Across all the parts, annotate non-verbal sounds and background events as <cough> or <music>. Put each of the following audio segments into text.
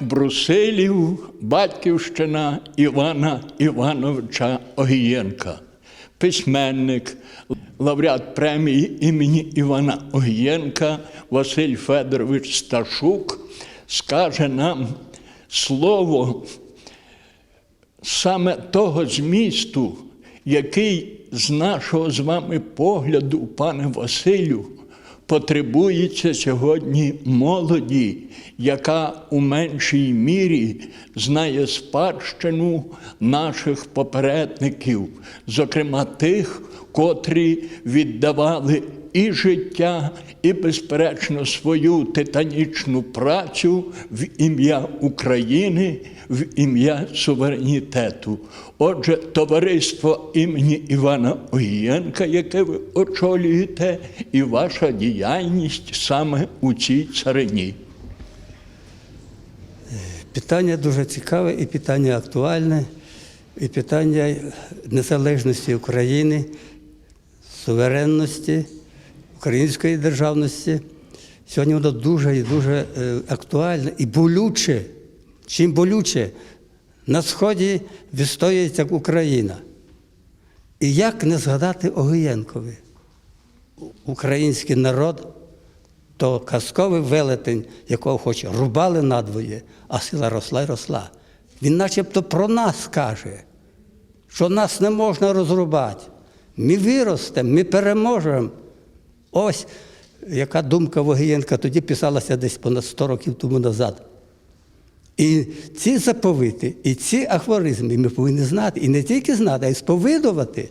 Брусилів, батьківщина Івана Івановича Огієнка, письменник, лауреат премії імені Івана Огієнка Василь Федорович Сташук скаже нам слово саме того змісту, який з нашого з вами погляду, пане Василю, потребується сьогодні молоді, яка у меншій мірі знає спадщину наших попередників, зокрема тих, котрі віддавали і життя, і, безперечно, свою титанічну працю в ім'я України, в ім'я суверенітету. Отже, товариство імені Івана Огієнка, яке ви очолюєте, і ваша діяльність саме у цій царині. Питання дуже цікаве, і питання актуальне, і питання незалежності України, суверенності, української державності. Сьогодні воно дуже і дуже е, актуальне і болюче. Чим болюче, на Сході відстоюється Україна. І як не згадати Огієнкові? Український народ то казковий велетень, якого хоч рубали надвоє, а сила росла й росла. Він начебто про нас каже, що нас не можна розрубати. Ми виростемо, ми переможемо. Ось яка думка Вогієнка тоді писалася десь понад 100 років тому назад. І ці заповіти, і ці афоризми ми повинні знати. І не тільки знати, а й сповідувати.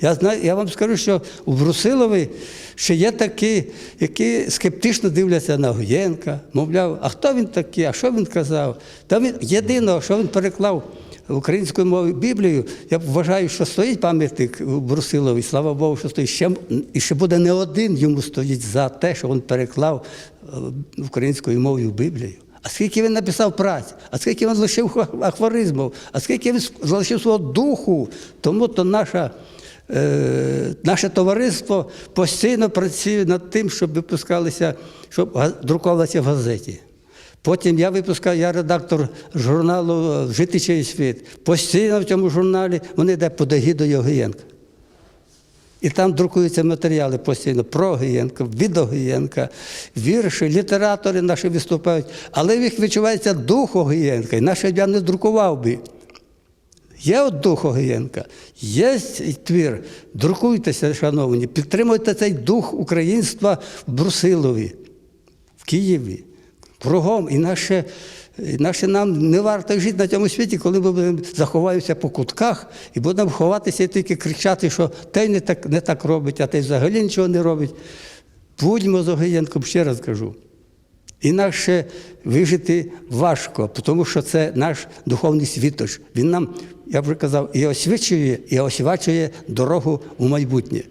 Я знаю, я вам скажу, що у Брусилові ще є такі, які скептично дивляться на Гоєнка, мовляв, а хто він такий, а що він казав? Та він єдиного, що він переклав українською мовою Біблію, я вважаю, що стоїть пам'ятник Брусилові, слава Богу, що стоїть. Ще, і ще буде не один йому стоїть за те, що він переклав е, українською мовою Біблію. А скільки він написав праць, а скільки він залишив ахваризмів, а скільки він залишив свого духу, тому то наша, е, наше товариство постійно працює над тим, щоб випускалися, щоб друкувалося в газеті. Потім я випускаю, я редактор журналу Житичий світ. Постійно в цьому журналі вони йде під егідою Огієнка. І там друкуються матеріали постійно про Огієнка, від Огієнка, вірші, літератори наші виступають, але в їх відчувається дух Огієнка, іначе я не друкував би. Є от дух Огієнка, є твір. Друкуйтеся, шановні, підтримуйте цей дух українства в Брусилові, в Києві, кругом. Інакше, інакше нам не варто жити на цьому світі, коли ми заховаємося по кутках і будемо ховатися і тільки кричати, що той не так, не так робить, а той взагалі нічого не робить. Будьмо з Огієнком, ще раз кажу. Інакше вижити важко, тому що це наш духовний світоч. Він нам, я вже казав, і освічує, і освячує дорогу у майбутнє.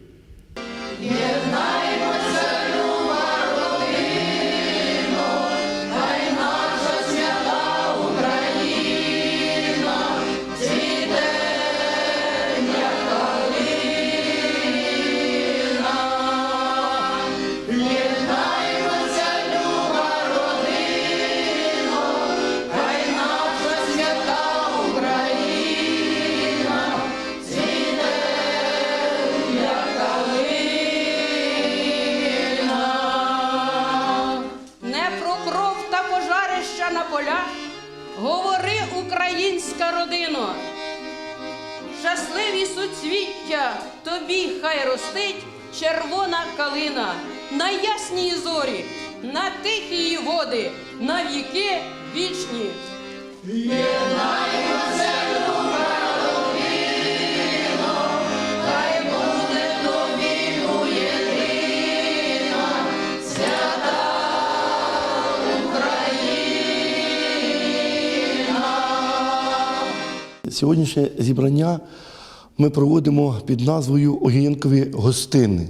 Щасливі суцвіття тобі хай ростить червона калина на ясній зорі, на тихі води, на віки вічні. Сьогоднішнє зібрання ми проводимо під назвою Огієнкові гостини.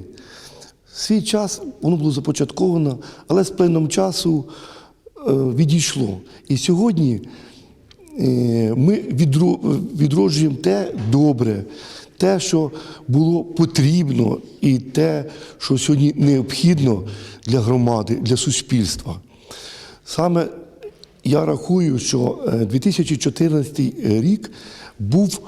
Свій час воно було започатковано, але з плином часу е, відійшло. І сьогодні е, ми відроджуємо те добре, те, що було потрібно, і те, що сьогодні необхідно для громади, для суспільства. Саме я рахую, що е, 2014 рік був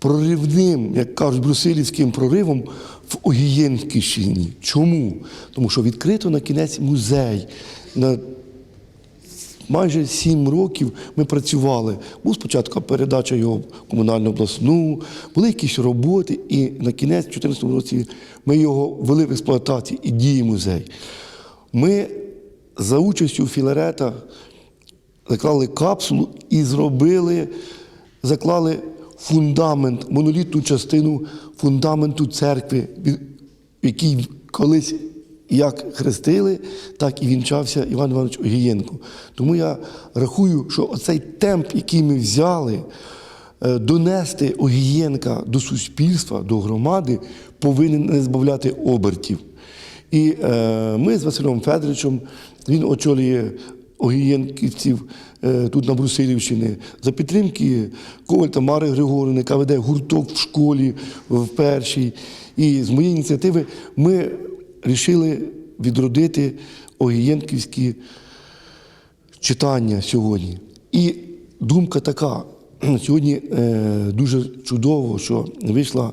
проривним, як кажуть, брусилівським проривом в Огієнківщині. Чому? Тому що відкрито на кінець музей. На майже сім років ми працювали. Був спочатку передача його в комунальну обласну, були якісь роботи, і на кінець, в 2014 році, ми його ввели в експлуатацію і діє музей. Ми за участю Філарета заклали капсулу і зробили, заклали фундамент, монолітну частину фундаменту церкви, в якій колись як хрестили, так і вінчався Іван Іванович Огієнко. Тому я рахую, що оцей темп, який ми взяли, е, донести Огієнка до суспільства, до громади, повинен не збавляти обертів. І е, ми з Василем Федоровичем, він очолює Огієнківців е, тут на Брусилівщині, за підтримки Коваль Тамари Григорівни, яка веде гурток в школі в першій. І з моєї ініціативи ми вирішили відродити Огієнківські читання сьогодні. І думка така: сьогодні е, дуже чудово, що вийшла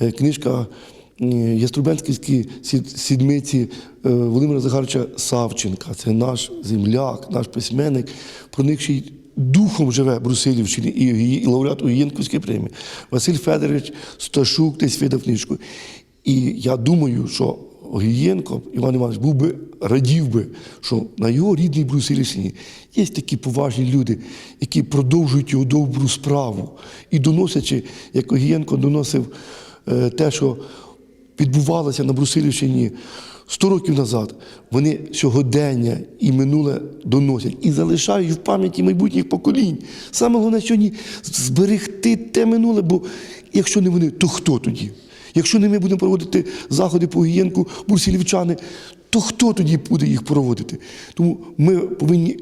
е, книжка Яструбенські сідмиці е, Володимира Захаровича Савченка. Це наш земляк, наш письменник, проникший духом живе в Брусилівщині і, і, і лауреат Уєнківської премії. Василь Федорович Сташук десь видав книжку. І я думаю, що Огієнко Іван Іванович був би радів би, що на його рідній Брусилівщині є такі поважні люди, які продовжують його добру справу і доносячи, як Огієнко доносив е, те, що відбувалося на Брусилівщині 100 років назад, вони сьогодення і минуле доносять і залишають в пам'яті майбутніх поколінь. Саме головне сьогодні зберегти те минуле, бо якщо не вони, то хто тоді? Якщо не ми будемо проводити заходи по гієнку бурсілівчани, то хто тоді буде їх проводити? Тому ми повинні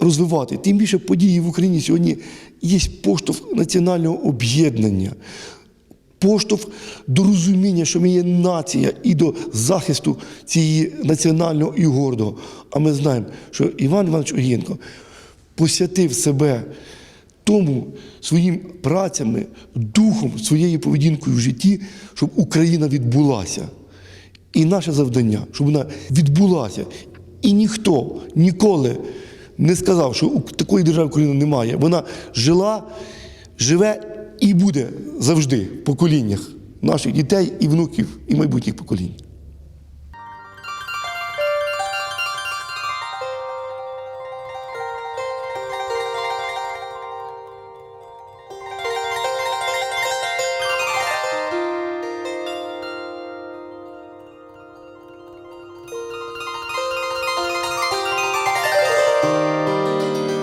розвивати. Тим більше події в Україні сьогодні є поштовх національного об'єднання, поштовх до розуміння, що ми є нація і до захисту цієї національного і гордого. А ми знаємо, що Іван Іванович Огієнко посвятив себе тому своїм працями, духом, своєю поведінкою в житті, щоб Україна відбулася. І наше завдання, щоб вона відбулася. І ніхто ніколи не сказав, що такої держави Україна немає. Вона жила, живе і буде завжди в поколіннях наших дітей і внуків, і майбутніх поколінь.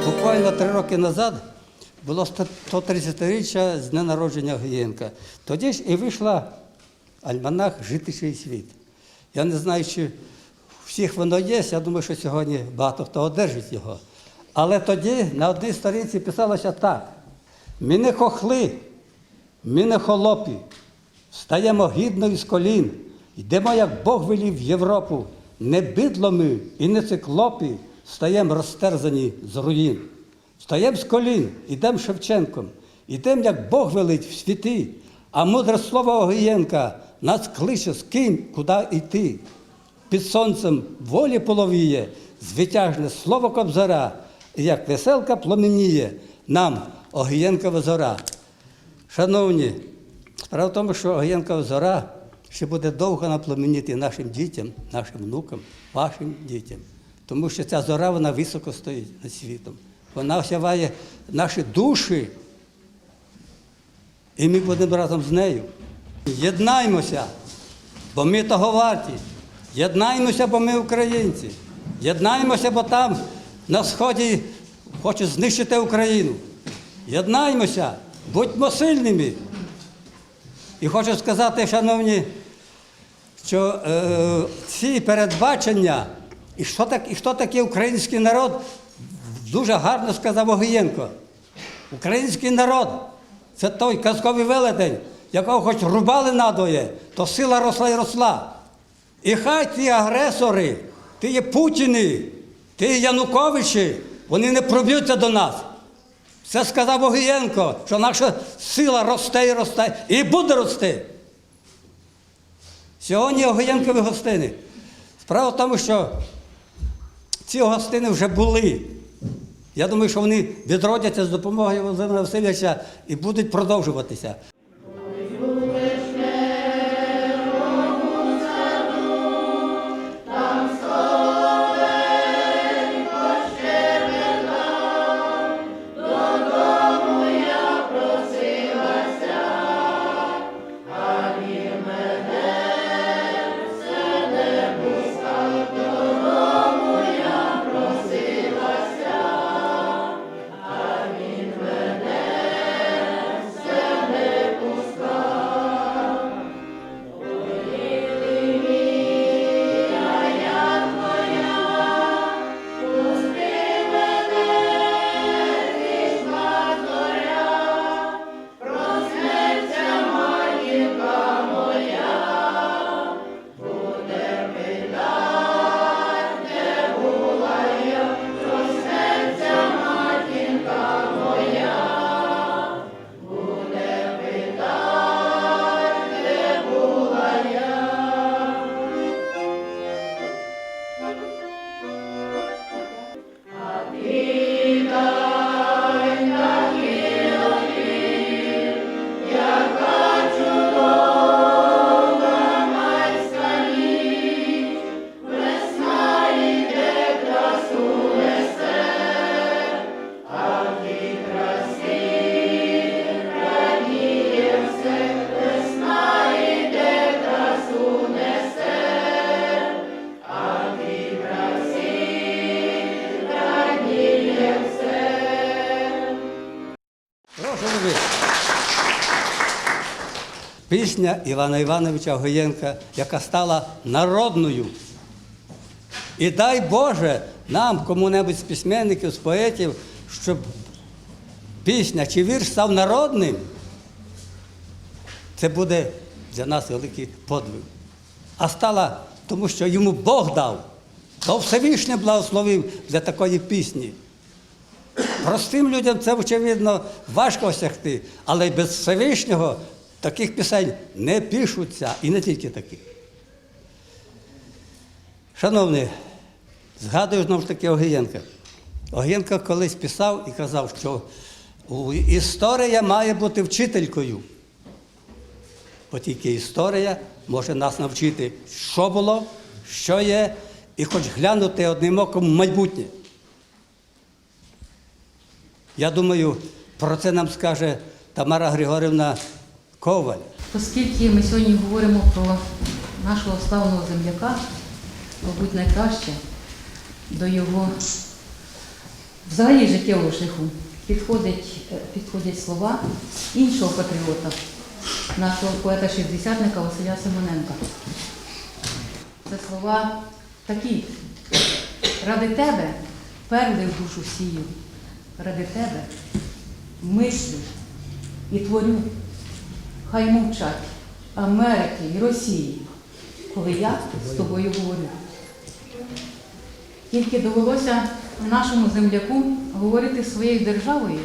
Буквально три роки назад було 130-річчя з дня народження Огієнка. Тоді ж і вийшла альманах Житичий світ. Я не знаю, чи всіх воно є, я думаю, що сьогодні багато хто одержить його. Але тоді на одній сторінці писалося так: ми не хохли, ми не холопі, стаємо гідно із колін, йдемо, як Бог велів в Європу, не бидломи і не циклопі, стаємо розтерзані з руїн. Стаємо з колін, ідемо Шевченком, ідемо, як Бог велить в світи, а мудре слово Огієнка нас кличе з ким, куди йти. Під сонцем волі половіє, звитяжне слово кобзара, і як веселка пламеніє нам Огієнкова зора. Шановні, справа в тому, що Огієнкова зора ще буде довго напламеніти нашим дітям, нашим внукам, вашим дітям. Тому що ця зора вона високо стоїть над світом. Вона осяває наші душі, і ми будемо разом з нею. Єднаймося, бо ми того варті. Єднаймося, бо ми українці. Єднаймося, бо там на сході хочуть знищити Україну. Єднаймося, будьмо сильними. І хочу сказати, шановні, що е, ці передбачення, і що, так, і хто такий український народ, дуже гарно сказав Огієнко. Український народ це той казковий велетень, якого хоч рубали надоє, то сила росла і росла. І хай ті агресори, ті є Путіни, Ті Януковичі, вони не проб'ються до нас. Це сказав Огієнко, що наша сила росте і росте, і буде рости. Сьогодні Огієнкові гостини. Справа в тому, що ці гостини вже були. Я думаю, що вони відродяться з допомогою Володимира Васильовича і будуть продовжуватися. Пісня Івана Івановича Гоєнка, яка стала народною. І дай Боже нам, кому-небудь з письменників, з поетів, щоб пісня чи вірш став народним. Це буде для нас великий подвиг. А стала, тому що йому Бог дав, то Всевишнє благословив для такої пісні. Простим людям це, очевидно, важко осягти, але без Всевишнього таких пісень не пишуться, і не тільки таких. Шановні, згадую знову ж таки Огієнка. Огієнко колись писав і казав, що історія має бути вчителькою. Бо тільки історія може нас навчити, що було, що є, і хоч глянути одним оком майбутнє. Я думаю, про це нам скаже Тамара Григорівна Коваль. Оскільки ми сьогодні говоримо про нашого славного земляка, мабуть, найкраще до його взагалі життєвого шляху підходять, е, підходять слова іншого патріота, нашого поета-шістдесятника Василя Симоненка. Це слова такі. Ради тебе перли в душу сію, ради тебе мислю і творю. Хай мовчать Америки і Росії, коли я з тобою говорю. Тільки довелося нашому земляку говорити своєю державою,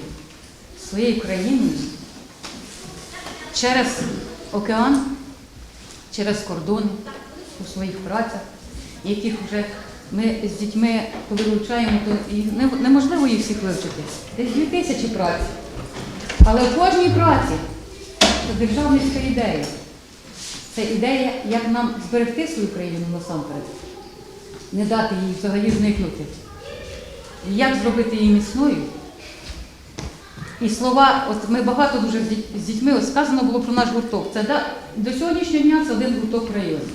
своєю країною через океан, через кордони у своїх працях, яких вже ми з дітьми, коли вивчаємо, то неможливо їх всіх вивчити. Десь дві тисячі праць. Але в кожній праці державницька ідея. Це ідея, як нам зберегти свою країну насамперед, не дати їй взагалі зникнути. Як зробити її міцною? І слова, от ми багато дуже з дітьми от сказано було про наш гурток. Це да, до сьогоднішнього дня це один гурток в районі.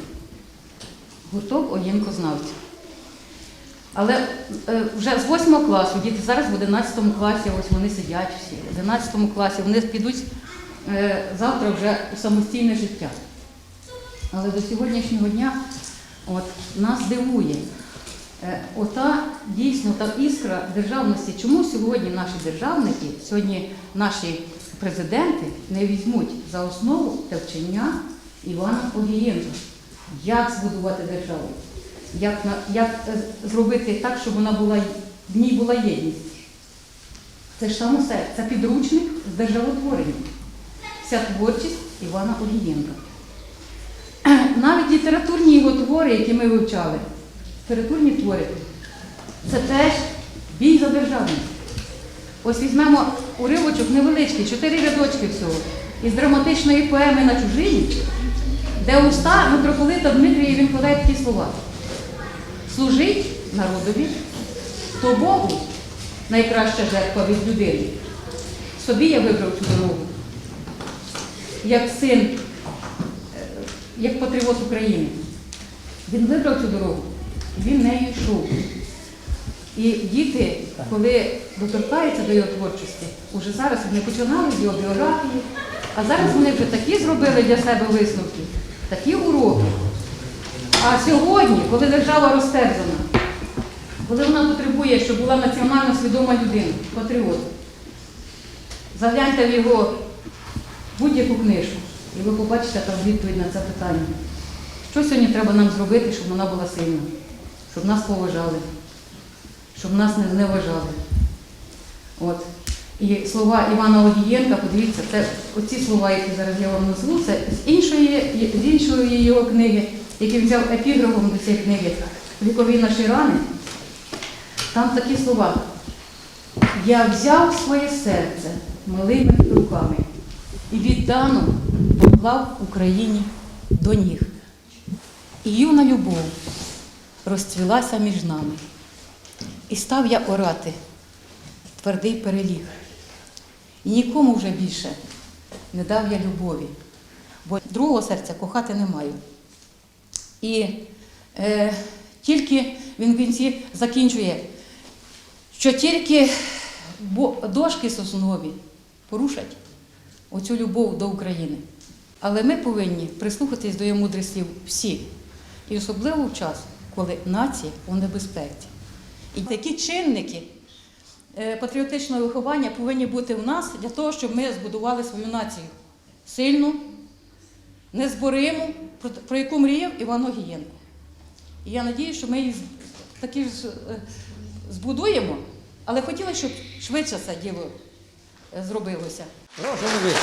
Гурток Оєнкознавців. Але е, вже з 8 класу, діти зараз в 11 класі, ось вони сидять всі, в 11 класі, вони підуть завтра вже самостійне життя. Але до сьогоднішнього дня от, нас дивує е, ота дійсно та іскра державності. Чому сьогодні наші державники, сьогодні наші президенти не візьмуть за основу те вчення Івана Огієнка? Як збудувати державу? як, як е, зробити так, щоб вона була, в ній була єдність. Це ж само все, це підручник з державотворення. Вся творчість Івана Огієнка. <clears throat> Навіть літературні його твори, які ми вивчали, літературні твори, це теж бій за державність. Ось візьмемо уривочок невеличкий, чотири рядочки всього, із драматичної поеми на чужині, де уста митрополита Дмитрія він вкладає такі слова. Служить народові, то Богу найкраща жертва від людини. Собі я вибрав цю дорогу. Як син, е, як патріот України. Він вибрав цю дорогу, він нею йшов. І діти, коли доторкаються до його творчості, уже зараз вони починали з його біографії, а зараз вони вже такі зробили для себе висновки, такі уроки. А сьогодні, коли держава розтерзана, коли вона потребує, щоб була національно свідома людина, патріот, загляньте в його будь-яку книжку, і ви побачите там відповідь на це питання. Що сьогодні треба нам зробити, щоб вона була сильна, щоб нас поважали, щоб нас не зневажали. От. І слова Івана Огієнка, подивіться, це оці слова, які зараз я вам назву, це з іншої, з іншої його книги, який взяв епіграфом до цієї книги Вікові наші рани. Там такі слова. Я взяв своє серце милими руками і віддано поклав Україні до ніг. І юна любов розцвілася між нами. І став я орати твердий переліг. І нікому вже більше не дав я любові, бо другого серця кохати не маю. І е, тільки він в кінці закінчує, що тільки дошки соснові порушать оцю любов до України. Але ми повинні прислухатись до його мудрих слів всі. І особливо в час, коли нація у небезпеці. І такі чинники е, патріотичного виховання повинні бути в нас для того, щоб ми збудували свою націю сильну, незбориму, про, яку мріяв Іван Огієнко. І я надію, що ми її таки ж е, збудуємо, але хотіла, щоб швидше це діло е, зробилося. Прошу Левит.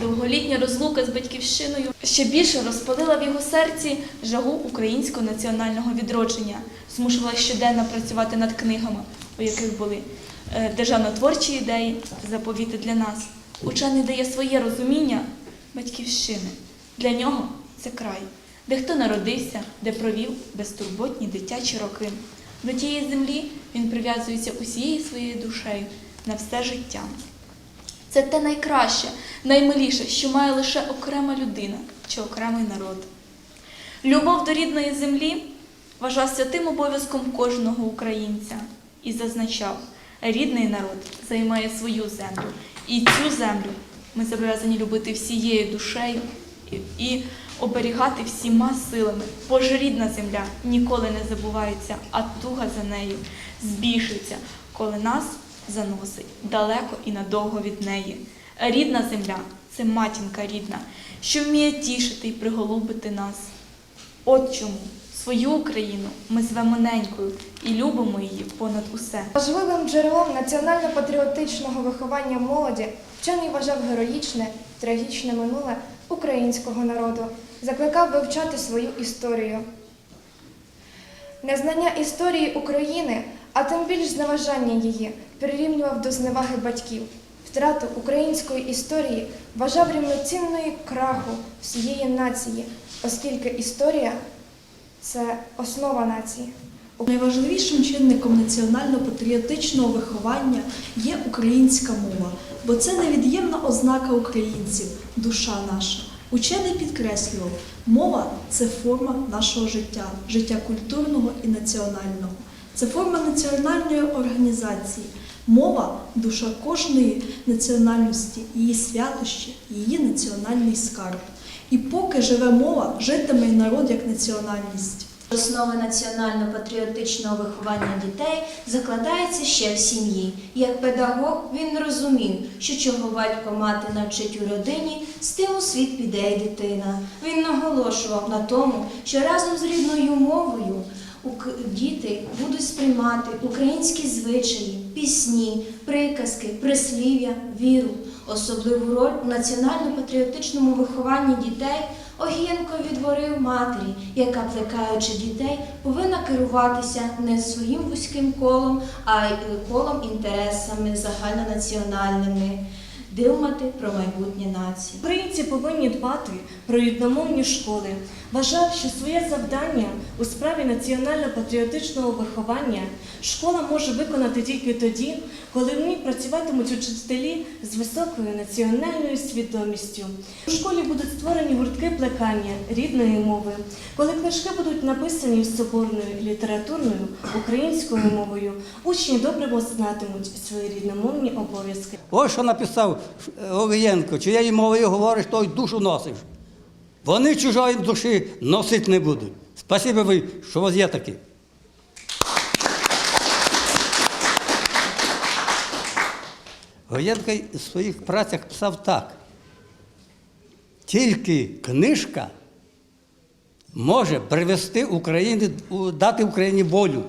Довголітня розлука з батьківщиною ще більше розпалила в його серці жагу українського національного відродження, змушувала щоденно працювати над книгами, у яких були е, державно-творчі ідеї, заповіти для нас. Учений дає своє розуміння батьківщини. Для нього це край, де хто народився, де провів безтурботні дитячі роки. До тієї землі він прив'язується усією своєю душею на все життя. Це те найкраще, наймиліше, що має лише окрема людина чи окремий народ. Любов до рідної землі вважав святим обов'язком кожного українця і зазначав, рідний народ займає свою землю. І цю землю ми зобов'язані любити всією душею і, оберігати всіма силами. Бо ж рідна земля ніколи не забувається, а туга за нею збільшується, коли нас заносить далеко і надовго від неї. Рідна земля це матінка рідна, що вміє тішити і приголубити нас. От чому свою Україну ми звемо ненькою і любимо її понад усе. Важливим джерелом національно-патріотичного виховання молоді вчений вважав героїчне, трагічне минуле українського народу, закликав вивчати свою історію. Незнання історії України, а тим більш зневажання її, прирівнював до зневаги батьків. Втрату української історії вважав рівноцінною краху всієї нації, оскільки історія це основа нації. Найважливішим чинником національно-патріотичного виховання є українська мова, бо це невід'ємна ознака українців, душа наша. Учений підкреслював, мова це форма нашого життя, життя культурного і національного. Це форма національної організації. Мова душа кожної національності, її святощі, її національний скарб. І поки живе мова, житиме й народ як національність. Основа національно-патріотичного виховання дітей закладається ще в сім'ї. Як педагог він розумів, що чого батько мати навчить у родині, з тим у світ піде й дитина. Він наголошував на тому, що разом з рідною мовою діти будуть сприймати українські звичаї, пісні, приказки, прислів'я, віру. Особливу роль у національно-патріотичному вихованні дітей Огієнко відворив матері, яка, плекаючи дітей, повинна керуватися не своїм вузьким колом, а й колом інтересами загальнонаціональними, думати про майбутнє нації. Українці повинні дбати про рідномовні школи. Вважав, що своє завдання у справі національно-патріотичного виховання школа може виконати тільки тоді, коли в ній працюватимуть учителі з високою національною свідомістю. У школі будуть створені гуртки плекання рідної мови, коли книжки будуть написані соборною літературною українською мовою. Учні добре знатимуть свої рідномовні обов'язки. Ось що написав Огієнко, чиєю мовою говориш, той душу носиш. Вони чужої душі носити не будуть. Спасибо ви, що вас є такі. Гоєнко в своїх працях писав так. Тільки книжка може привести Україні, дати Україні волю.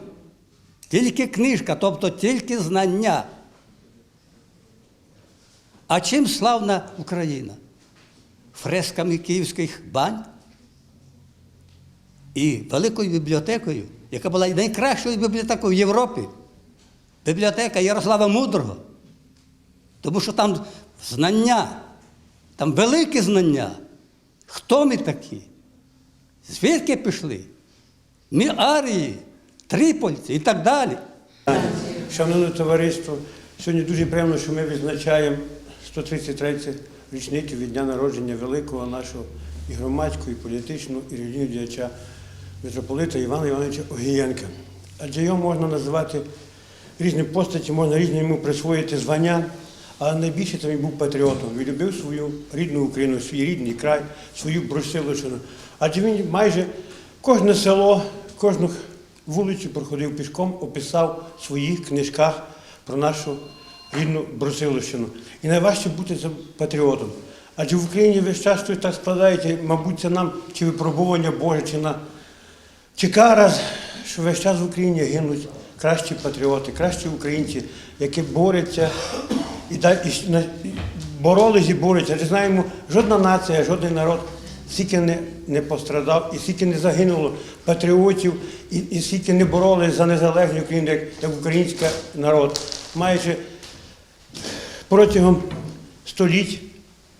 Тільки книжка, тобто тільки знання. А чим славна Україна? Фресками київських бань і великою бібліотекою, яка була найкращою бібліотекою в Європі. Бібліотека Ярослава Мудрого. Тому що там знання, там великі знання. Хто ми такі? Звідки пішли? Ми арії, трипольці і так далі. Шановне товариство, сьогодні дуже приємно, що ми відзначаємо 133 річницю від дня народження великого нашого і громадського, і політичного, і релігійного діяча митрополита Івана Івановича Огієнка. Адже його можна називати різні постаті, можна різні йому присвоїти звання, але найбільше це він був патріотом. Він любив свою рідну Україну, свій рідний край, свою Брусиловщину. Адже він майже кожне село, кожну вулицю проходив пішком, описав в своїх книжках про нашу рідну Брусиловщину. І найважче бути патріотом. Адже в Україні весь час щось так складається, мабуть, це нам чи випробування Боже, чи на чи кара, що весь час в Україні гинуть кращі патріоти, кращі українці, які борються і, боролись і борються. Адже знаємо, жодна нація, жоден народ стільки не, не пострадав і стільки не загинуло патріотів, і, і стільки не боролись за незалежну Україну, як, як український народ. Майже протягом століть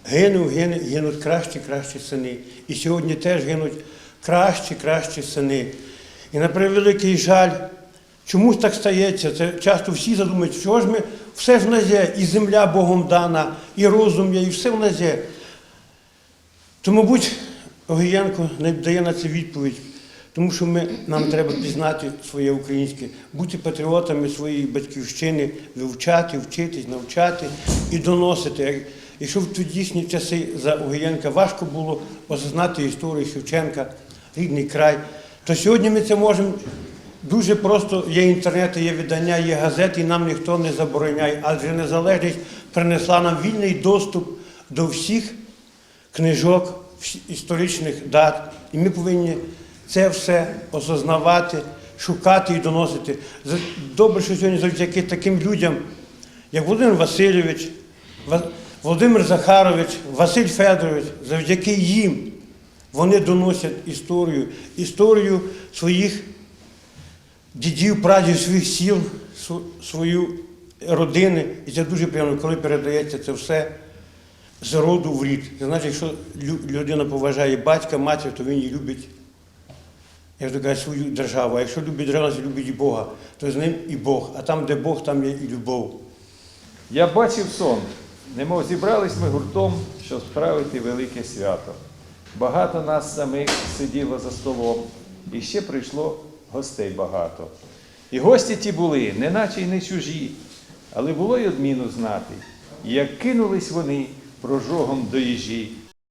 гинув, гине, гинуть кращі, кращі сини. І сьогодні теж гинуть кращі, кращі сини. І на превеликий жаль, чомусь так стається. Це часто всі задумують, що ж ми все ж в нас є, і земля Богом дана, і розум є, і все в нас є. То, мабуть, Огієнко не дає на це відповідь, тому що ми, нам треба пізнати своє українське, бути патріотами своєї батьківщини, вивчати, вчитись, навчати і доносити. Якщо в тодішні часи за Огієнка важко було осознати історію Шевченка, рідний край, то сьогодні ми це можемо дуже просто. Є інтернет, є видання, є газети, і нам ніхто не забороняє, адже незалежність принесла нам вільний доступ до всіх книжок, історичних дат. І ми повинні це все осознавати, шукати і доносити. Добре, що сьогодні завдяки таким людям, як Володимир Васильович, Володимир Захарович, Василь Федорович, завдяки їм вони доносять історію, історію своїх дідів, прадів, своїх сіл, св- свою родини. І це дуже приємно, коли передається це все з роду в рід. Це значить, якщо людина поважає батька, матір, то він її любить, як то кажуть, свою державу. А якщо любить державу, любить і Бога, то з ним і Бог. А там, де Бог, там є і любов. Я бачив сон, немов зібрались ми гуртом, щоб справити велике свято. Багато нас самих сиділо за столом, і ще прийшло гостей багато. І гості ті були, неначе й не чужі, але було й одміну знати, як кинулись вони прожогом до їжі,